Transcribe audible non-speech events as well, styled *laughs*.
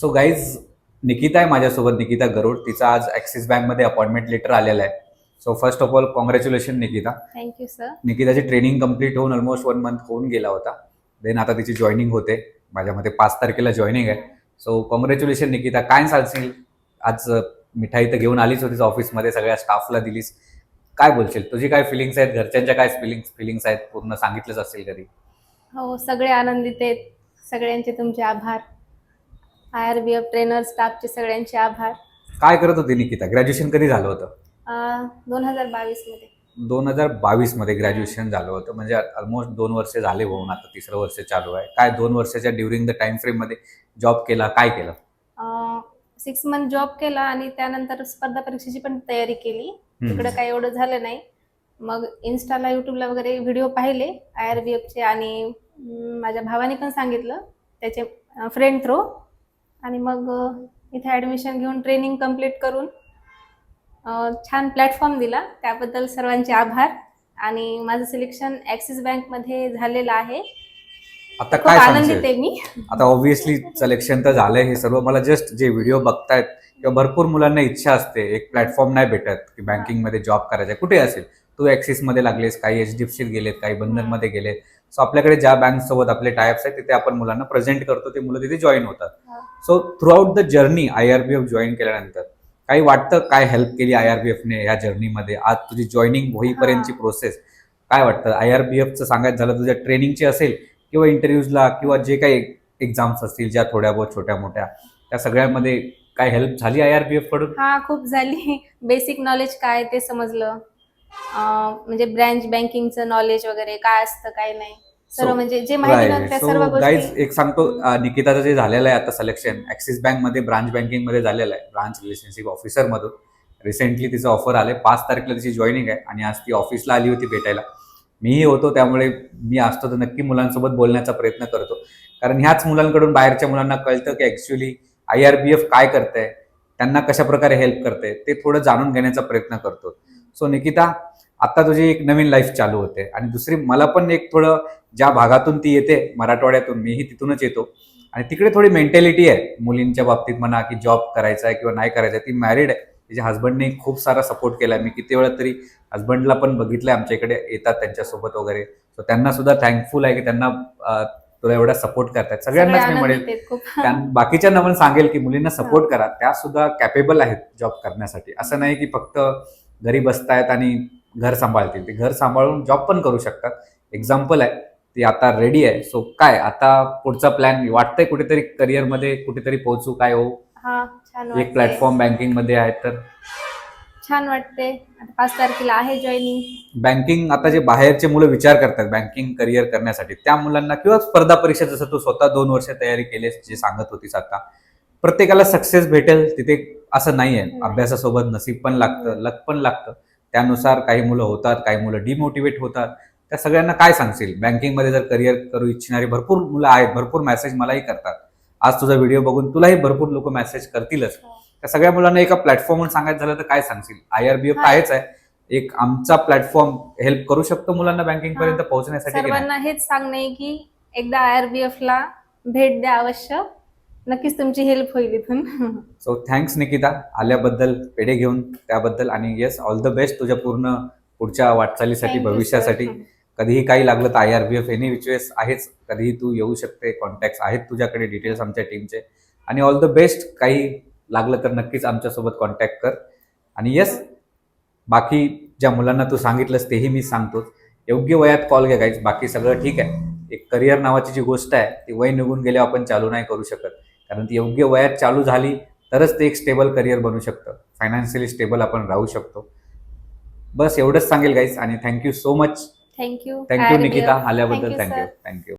So guys Nikita आहे माझ्यासोबत. निकिता गरुड तिचा आज ॲक्सिस बँकमध्ये अपॉइंटमेंट लेटर आलेलं आहे. So first of all congratulation Nikita thank you sir निकिताची training complete होऊन ऑलमोस्ट वन मंथ होऊन गेला होता. देन आता तिची जॉईनिंग होते. माझ्या मते पाच तारखेला जॉईनिंग आहे. सो कॉंग्रॅच्युलेशन निकिता काय सांगशील? आज मिठाई तर घेऊन आलीच होतीस ऑफिसमध्ये सगळ्या स्टाफला दिलीस. काय बोलशील? तुझी काय फिलिंग्स आहेत? घरच्यांच्या काय फिलिंग्स फिलिंग्स आहेत? पूर्ण सांगितलंच असेल कधी? हो सगळे आनंदित आहेत. सगळ्यांचे तुमचे आभार. I R B F trainer स्टाफचे सगळ्यांचे आभार. काय करत होती निकिता? ग्रॅज्युएशन कधी झालं होतं? दोन हजार बावीसमध्ये दोन हजार बावीसमध्ये ग्रॅज्युएशन झालं होतं. म्हणजे ऑलमोस्ट दोन वर्ष झाले होऊन आता तिसरं वर्ष चालू आहे. काय दोन वर्षाच्या ड्युरिंग द टाइम फ्रेममध्ये जॉब केला काय केलं? सिक्स मंथ जॉब केला आणि त्यानंतर स्पर्धा परीक्षेची पण तयारी केली. तिकडं काही एवढं झालं नाही. मग इन्स्टाला युट्यूबला वगैरे व्हिडिओ पाहिले आय आर बी एफचे आणि माझ्या भावाने पण सांगितलं त्याचे फ्रेंड थ्रो आणि मग इथे ॲडमिशन घेऊन ट्रेनिंग कंप्लीट करून छान प्लॅटफॉर्म दिला. त्याबद्दल सर्वांचे आभार. आणि माझं सिलेक्शन ॲक्सिस बँकमध्ये झालेलं आहे. आता काय आहे मी. आता ऑब्व्हियसली सिलेक्शन तर झालंय हे सर्व. मला जस्ट जे व्हिडिओ बघतायत किंवा भरपूर मुलांना इच्छा असते एक प्लॅटफॉर्म नाही भेटत की बँकिंगमध्ये जॉब करायचा. कुठे असेल? तू ऍक्सिसमध्ये लागलेस काही एच डी एफ गेलेत काही बंधनमध्ये गेलेत. सो आपल्याकडे ज्या बँक सोबत आपले टायप्स आहेत तिथे आपण मुलांना प्रेझेंट करतो ते मुलं तिथे जॉईन होतात. So throughout the journey I R F join केल्यानंतर काही वाटतं काय हेल्प केली आय आर बी एफने या जर्नीमध्ये आज तुझी जॉईनिंग होईपर्यंतची प्रोसेस काय वाटतं? आय आर बी एफचं सांगायचं झालं तुझ्या ट्रेनिंगची असेल किंवा इंटरव्ह्यूजला किंवा जे काही एक्झाम्स असतील ज्या थोड्या बहुत छोट्या मोठ्या त्या सगळ्यामध्ये काय हेल्प झाली आय आर बी एफकडून? हा खूप झाली. *laughs* बेसिक नॉलेज काय ते समजलं. म्हणजे ब्रँच बँकिंगचं नॉलेज वगैरे काय असतं काय नाही. सर्व So, म्हणजे जे माहिती नव्हतं त्या सर्व गाईज गोष्टी एक सांगतो अं, निकिताचं जे झालेलं आहे आता सिलेक्शन ऍक्सिस बँकमध्ये ब्रांच बँकिंगमध्ये झालेलं आहे. ब्रांच रिलेशनशिप ऑफिसर मधून. रिसेंटली तिचं ऑफर आले पाच तारखेला तिची जॉईनिंग आहे आणि आज ती ऑफिसला आली होती भेटायला. मीही होतो त्यामुळे मी असतो तर नक्की मुलांसोबत बोलण्याचा प्रयत्न करतो. कारण ह्याच मुलांकडून बाहेरच्या मुलांना कळतं की actually I R B F काय करतंय त्यांना कशा प्रकारे हेल्प करते ते थोडं जाणून घेण्याचा प्रयत्न करतो. सो निकिता आता तुझी एक नवीन लाईफ चालू होते. आणि दुसरी मला पण एक थोडं ज्या भागातून ती येते मराठवाड्यातून मीही तिथूनच येतो. आणि तिकडे थोडी मेंटॅलिटी आहे. मुलींच्या बाबतीत म्हणा की जॉब करायचा आहे किंवा नाही करायचा ती मॅरिड आहे. तिच्या हस्बंडने खूप सारा सपोर्ट केला मी किती वेळा तरी हस्बंडला पण बघितलंय आमच्या इकडे येतात त्यांच्यासोबत वगैरे. सो त्यांना सुद्धा थँकफुल आहे की त्यांना तुला एवढा सपोर्ट करतात सगळे सगळ्यांनाच मी म्हणेल बाकीच्यांना पण सांगेल की मुलींना सपोर्ट करा. त्या सुद्धा कॅपेबल आहेत जॉब करण्यासाठी. असं नाही की फक्त घरी बसतायत आणि घर सांभाळतील. ते घर सांभाळून जॉब पण करू शकतात. एक्झाम्पल आहे ती आता रेडी आहे. सो काय? आता पुढचा प्लॅन वाटतंय कुठेतरी करिअरमध्ये कुठेतरी पोहोचू. काय हो? हा छान एक. प्लॅटफॉर्म बँकिंगमध्ये आहे तर. छान वाटते आता पाच तारखेला आहे जॉईनिंग बँकिंग आता जे बाहेरचे मुलं विचार करतात बँकिंग करिअर करण्यासाठी त्या मुलांना किंवा स्पर्धा परीक्षा जसं तू स्वतः दोन वर्ष तयारी केलीस जे सांगत होतीस आता प्रत्येकाला सक्सेस भेटेल तिथे असं नाहीये. नाही. अभ्यासासोबत नसीब पण लागतं लक पण लागतं. त्यानुसार काही मुलं होतात काही मुलं डिमोटिवेट होतात. त्या सगळ्यांना काय सांगशील? बँकिंगमध्ये जर करिअर करू इच्छिणारी भरपूर मुलं आहेत भरपूर मेसेज मलाही करतात. आज तुझा व्हिडिओ बघून तुलाही भरपूर लोक मेसेज करतीलच. त्या सगळ्या मुलांना एका प्लॅटफॉर्मवर सांगायचं झालं तर काय सांगशील? आय आर बी हा. आहेच आहे. एक आमचा प्लॅटफॉर्म हेल्प करू शकतो मुलांना बँकिंग पर्यंत हा. पोहोचण्यासाठी? सर्वांना हेच सांगणे आहे की एकदा आय आर बी एफ ला भेट द्या अवश्य. नक्कीच तुमची हेल्प होईल इथून. सो थँक्स निकिता आल्याबद्दल पेढे घेऊन त्याबद्दल आणि येस ऑल द बेस्ट तुझ्या पूर्ण पुढच्या वाटचालीसाठी Thank you, भविष्यासाठी. कधीही काही लागलं तर I R B F any whichways आहेच कधीही तू येऊ शकते कॉन्टॅक्ट आहेत तुझ्याकडे डिटेल्स आमच्या टीमचे आणि ऑल द बेस्ट काही लागलं तर नक्कीच आमच्यासोबत कॉन्टॅक्ट कर. आणि येस बाकी ज्या मुलांना तू सांगितलंस तेही मी सांगतो योग्य वयात कॉल घ्या गाईज बाकी सगळं ठीक आहे. एक करिअर नावाची जी गोष्ट आहे ती वय निघून गेल्यावर आपण चालू नाही करू शकत. कारण ती योग्य वयात चालू झाली तरच ते एक स्टेबल करिअर बनू शकतं. फायनान्शियली स्टेबल आपण राहू शकतो. बस एवढंच सांगेल गाईज आणि thank you so much thank you thank you Nikita आल्याबद्दल थँक्यू थँक्यू